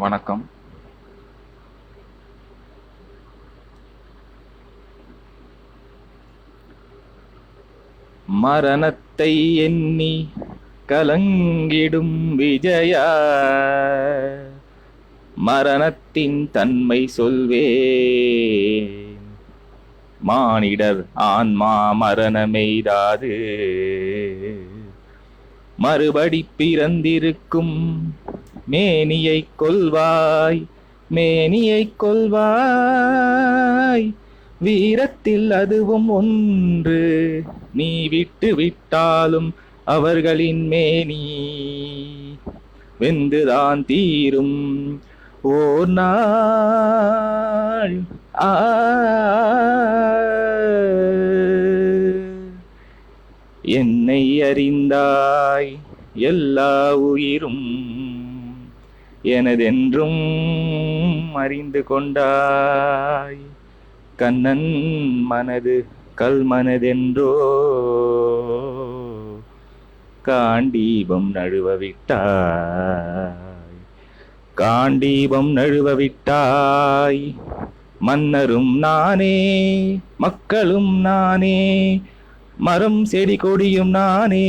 வணக்கம். மரணத்தை எண்ணி கலங்கிடும் விஜயா. மரணத்தின் தன்மை சொல்வேன். மானிடர் ஆன்மா மரணமெய்தாது. மறுபடி பிறந்திருக்கும் மேனியை கொல்வாய் மேனியை கொல்வாய். வீரத்தில் அதுவும் ஒன்று. நீ விட்டு விட்டாலும் அவர்களின் மேனி. வெந்துதான் தீரும் ஓர் நாள். ஆ. என்னை அறிந்தாய் எல்லா உயிரும் எனதென்றும் அறிந்து கொண்டாய். கண்ணன் மனது கல் மனதென்றோ? காண்டீபம் நழுவ விட்டாய் காண்டீபம் நழுவ விட்டாய் மன்னரும் நானே மக்களும் நானே மரம் செடி கொடியும் நானே.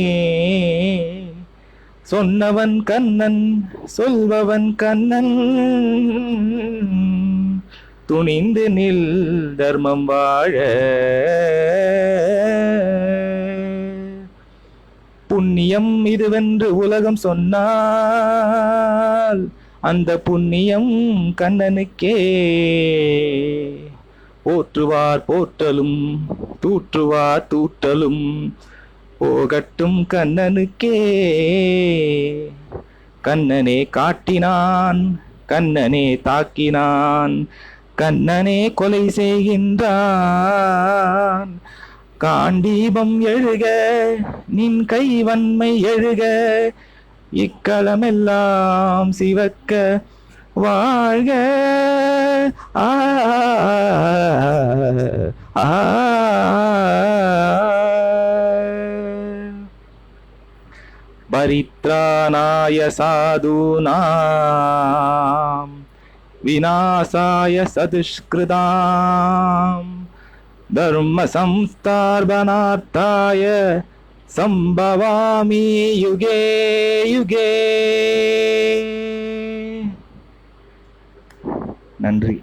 சொன்னவன் கண்ணன் சொல்பவன் கண்ணன். துணிந்து நில் தர்மம் வாழ. புண்ணியம் இதுவென்று உலகம் சொன்னால் அந்த புண்ணியம் கண்ணனுக்கே. போற்றுவார் போற்றலும் தூற்றுவார் தூற்றலும். போகட்டும் கண்ணனுக்கே. கண்ணனே காட்டினான் கண்ணனே தாக்கினான் கண்ணனே கொலை செய்கின்றான். காண்டீபம் எழுக நின் கைவன்மை எழுக இக்களமெல்லாம் சிவக்க வாழ்க. ஆ ஆ परित्राणाय साधूनां विनाशाय सदुष्कृतां धर्मसंस्थापनार्थाय सम्भवामि युगे युगे நன்றி